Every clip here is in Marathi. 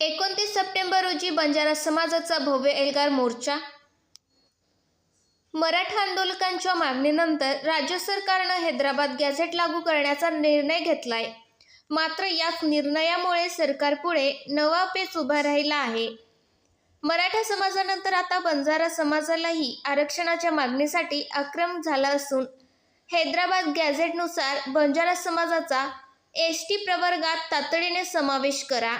एकोणतीस सप्टेंबर रोजी बंजारा समाजाचा भव्य एल्गार मोर्चा. मराठा आंदोलकांच्या मागणीनंतर राज्य सरकारनं हैदराबाद गॅझेट लागू करण्याचा निर्णय घेतलाय. मात्र याच निर्णयामुळे सरकारपुढे नवा पेच उभा राहिला आहे. मराठा समाजानंतर आता बंजारा समाजालाही आरक्षणाच्या मागणीसाठी आक्रम झाला असून हैदराबाद गॅझेटनुसार बंजारा समाजाचा एस टी प्रवर्गात तातडीने समावेश करा.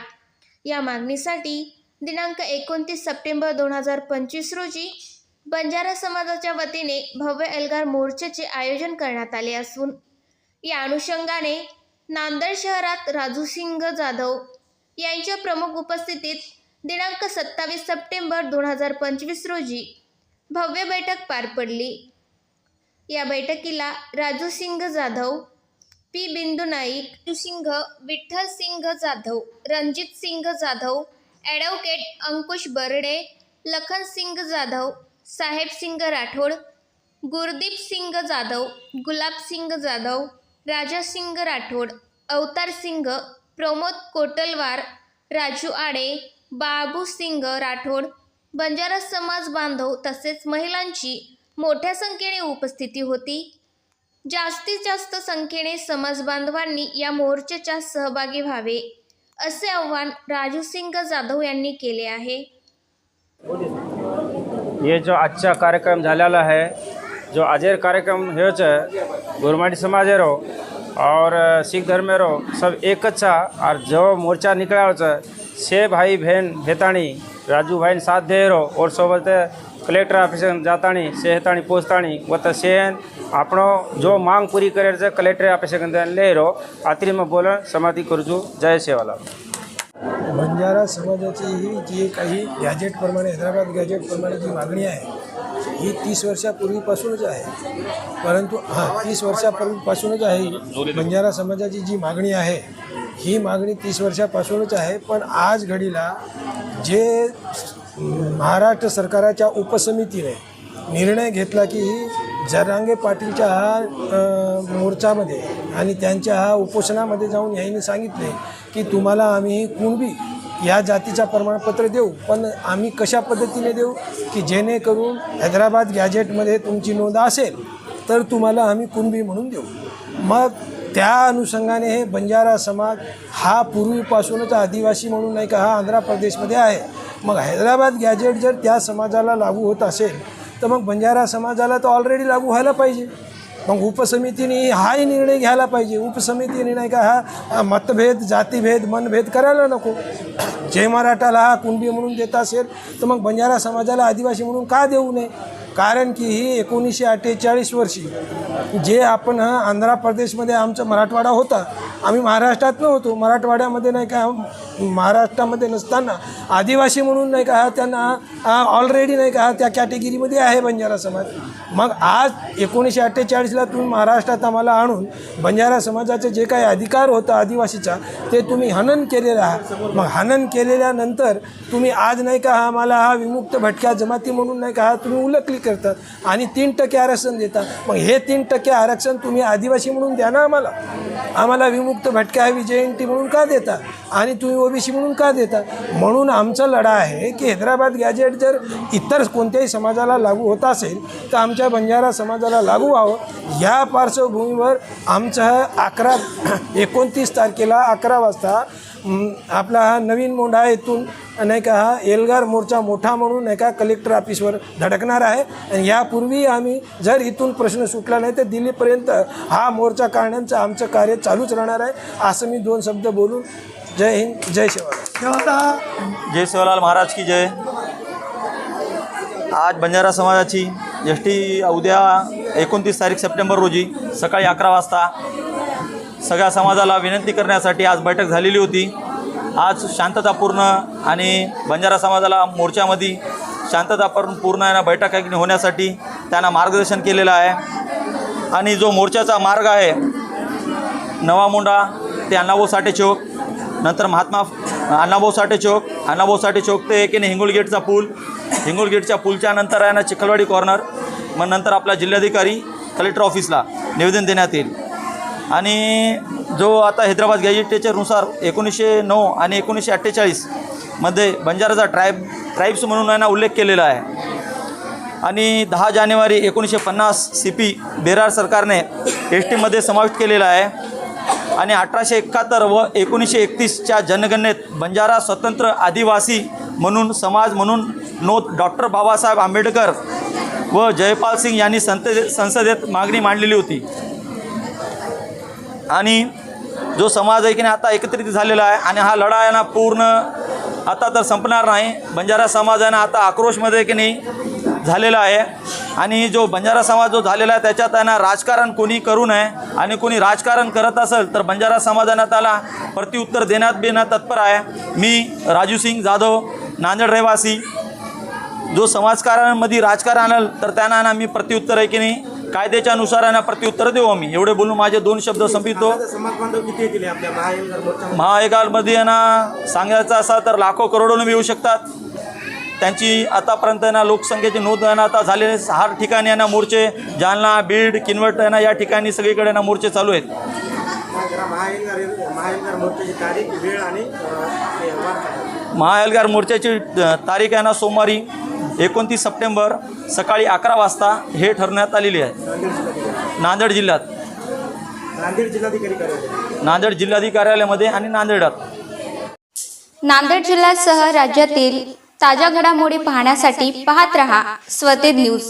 या मागणीसाठी दिनांक एकोणतीस सप्टेंबर दोन हजार पंचवीस रोजी बंजारा समाजाच्या वतीने भव्य एल्गार मोर्चाचे आयोजन करण्यात आले असून या अनुषंगाने नांदेड शहरात राजू सिंग जाधव यांच्या प्रमुख उपस्थितीत दिनांक सत्तावीस सप्टेंबर दोन हजार पंचवीस रोजी भव्य बैठक पार पडली. या बैठकीला राजू सिंग जाधव पी बिंदू नाईक सिंह विठ्ठल सिंग जाधव रणजित सिंग जाधव ॲडव्होकेट अंकुश बर्डे लखन सिंग जाधव साहेब सिंग राठोड गुरदीप सिंग जाधव गुलाब सिंग जाधव राजा सिंग राठोड अवतार सिंग प्रमोद कोटलवार राजू आडे बाबू सिंग राठोड बंजारा समाज बांधव तसेच महिलांची मोठ्या संख्येने उपस्थिती होती. जास्तीत जास्त संख्येने समाज बांधवांनी या मोर्चाच्या सहभागी व्हावे असे आव्हान राजू सिंग जाधव यांनी केले आहे. ये जो आजचा कार्यक्रम झालेला आहे जो आजेर कार्यक्रम हेच आहे समाजेरो और सिख धर्मेरो सब एकच छा और जो मोर्चा निकळ्याच से भाई बहन हेताणी राजू भाईन साथ देरो और सोबत કલેક્ટર ઓફિસે જાતાણી શહેતાણી પહોંચતાણી વત્તા શહેન આપણો જો માંગ પૂરી કરે છે કલેક્ટર ઓફિસે લઈ રહો આત્રીમાં બોલણ સમાધિ કરું છું. જય સેવાલાલ. बंजारा समाजाची ही जी काही गॅजेट प्रमाणे हैदराबाद गॅजेट प्रमाणे जी मागणी आहे ही तीस वर्षापूर्वीपासूनच आहे परंतु हां तीस वर्षापूर्वीपासूनच आहे बंजारा समाजाची जी मागणी आहे ही मागणी तीस वर्षापासूनच आहे पण आज घडीला जे महाराष्ट्र सरकाराच्या उपसमितीने निर्णय घेतला की जरांगे पाटीलच्या हा मोर्चामध्ये आणि त्यांच्या हा उपोषणामध्ये जाऊन यांनी सांगितले की तुम्हाला आम्ही कुणबी या जातीचा प्रमाणपत्र देऊ पण आम्ही कशा पद्धतीने देऊ की जेणेकरून हैदराबाद गॅजेटमध्ये तुमची नोंद असेल तर तुम्हाला आम्ही कुणबी म्हणून देऊ. मग त्या अनुषंगाने हे बंजारा समाज हा पूर्वीपासूनच आदिवासी म्हणून नाही का हा आंध्र प्रदेशमध्ये आहे. मग हैदराबाद गॅजेट जर त्या समाजाला लागू होत असेल तर मग बंजारा समाजाला तर ऑलरेडी लागू व्हायला पाहिजे. मग उपसमितीने हाही निर्णय घ्यायला पाहिजे. उपसमितीने नाही का हा मतभेद जातीभेद मनभेद करायला नको. जय मराठाला हा कुणबी म्हणून देत असेल तर मग बंजारा समाजाला आदिवासी म्हणून का देऊ नये? कारण की ही एकोणीसशे अठ्ठेचाळीस वर्षी जे आपण हा आंध्र प्रदेशमध्ये आमचा मराठवाडा होता आम्ही महाराष्ट्रात नव्हतो मराठवाड्यामध्ये नाही का महाराष्ट्रामध्ये नसताना आदिवासी म्हणून नाही का त्यांना ऑलरेडी नाही का हा त्या कॅटेगरीमध्ये आहे बंजारा समाज. मग आज एकोणीसशे अठ्ठेचाळीसला तुम्ही महाराष्ट्रात आम्हाला आणून बंजारा समाजाचे जे काही अधिकार होता आदिवासीचा ते तुम्ही हनन केलेलं आहात मग हनन केलेल्यानंतर तुम्ही आज नाही का हा आम्हाला हा विमुक्त भटक्या जमाती म्हणून नाही का तुम्ही उलकली करतात आणि तीन टक्के आरक्षण देतात. मग हे तीन टक्के आरक्षण तुम्ही आदिवासी म्हणून द्या ना आम्हाला. आम्हाला विमुक्त भटक्या हवी जयंती म्हणून का देता आणि तुम्ही ओबीसी म्हणून का देता म्हणून आमचा लढा आहे की हैदराबाद गॅजेट जर इतर कोणत्याही समाजाला लागू होत असेल तर आमच्या बंजारा समाजाला लागू व्हावं. या पार्श्वभूमीवर आमचं अकरा एकोणतीस तारखेला अकरा वाजता आपला हा नवीन मोंढा येथून नाही का हा एल्गार मोर्चा मोठा म्हणून नाही का कलेक्टर ऑफिसवर धडकणार आहे. आणि यापूर्वी आम्ही जर इथून प्रश्न सुटला नाही तर दिल्लीपर्यंत हा मोर्चा काढण्याचं आमचं कार्य चालूच राहणार आहे असं मी दोन शब्द बोलून जय हिंद जय शिवराय जय सेवालाल महाराज की जय. आज बंजारा समाजाची एस टी उद्या एकोणतीस तारीख सप्टेंबर रोजी सकाळी अकरा वाजता सगळ्या समाजाला विनंती करण्यासाठी आज बैठक झालेली होती. आज शांततापूर्ण आणि बंजारा समाजाला मोर्चामध्ये शांततापूर्ण पूर्ण आहे ना बैठक होण्यासाठी त्यांना मार्गदर्शन केलेलं आहे. आणि जो मोर्चाचा मार्ग आहे नवा मुंडा ते अण्णाभाऊ साठे चौक नंतर महात्मा अण्णाभाऊ साठे चौक अण्णाभाऊ साठे चौक ते नाही हिंगोळ गेटचा पूल हिंगोल गेटच्या पूलच्या नंतर आहे ना चिखलवाडी कॉर्नर मग नंतर आपला जिल्हाधिकारी कलेक्टर ऑफिसला निवेदन देण्यात येईल. आणि जो आता हैदराबाद गॅजेटेच्यानुसार एकोणीसशे नऊ आणि एकोणीसशे अठ्ठेचाळीसमध्ये बंजाराचा ट्राईब ट्राईब्स म्हणून यांना उल्लेख केलेला आहे. आणि दहा जानेवारी एकोणीसशे पन्नास सी पी बेरार सरकारने एस टीमध्ये समाविष्ट केलेला आहे. आणि अठराशे एकाहत्तर व एकोणीसशे एकतीसच्या जनगणनेत बंजारा स्वतंत्र आदिवासी म्हणून समाज म्हणून नोंद डॉक्टर बाबासाहेब आंबेडकर व जयपाल सिंग यांनी संत संसदेत मागणी मांडलेली होती. आणि जो समाज आहे की नाही आता एकत्रित झालेला आहे आणि हा लढा आहे ना पूर्ण आता तर संपणार नाही. बंजारा समाज आहे ना आता आक्रोशमध्ये की नाही झालेला आहे. आणि जो बंजारा समाज जो झालेला आहे त्याच्यात आहे ना राजकारण कोणी करू नये आणि कोणी राजकारण करत असेल तर बंजारा समाजानं त्याला प्रत्युत्तर देण्यात बिना तत्पर आहे. मी राजू सिंग जाधव नांदेड रहिवासी. जो समाजकारणामध्ये राजकारण आणल तर त्यांना ना मी प्रत्युत्तर आहे की नाही कायद्याच्या अनुसार प्रत्युत्तर देऊ आम्ही. एवढे बोलून माझे दोन शब्द संपितो समाज बांधव किती येतील आपल्या महायुद्धात मोर्चा महाएकामध्ये आहे ना सांगायचं असा तर लाखो करोडोनं येऊ शकतात. त्यांची आतापर्यंत आहे ना लोकसंख्येची नोंद आहे ना आता झालेले हर ठिकाणी आहे ना मोर्चे. जालना बीड किनवट आहे ना या ठिकाणी सगळीकडे आहे ना मोर्चे चालू आहेत? महाएल्गार मोर्चाची तारीख आहे ना सोमवारी. एकोणतीस सप्टेंबर सकाळी अकरा वाजता हे ठरवण्यात आलेली आहे. नांदेड जिल्ह्यात. नांदेड जिल्हाधिकारी कार्यालय. नांदेड जिल्हाधिकारी कार्यालयामध्ये आणि नांदेडात. नांदेड जिल्ह्यासह राज्यातील ताज्या घडामोडी पाहण्यासाठी पाहत रहा स्वतेज न्यूज.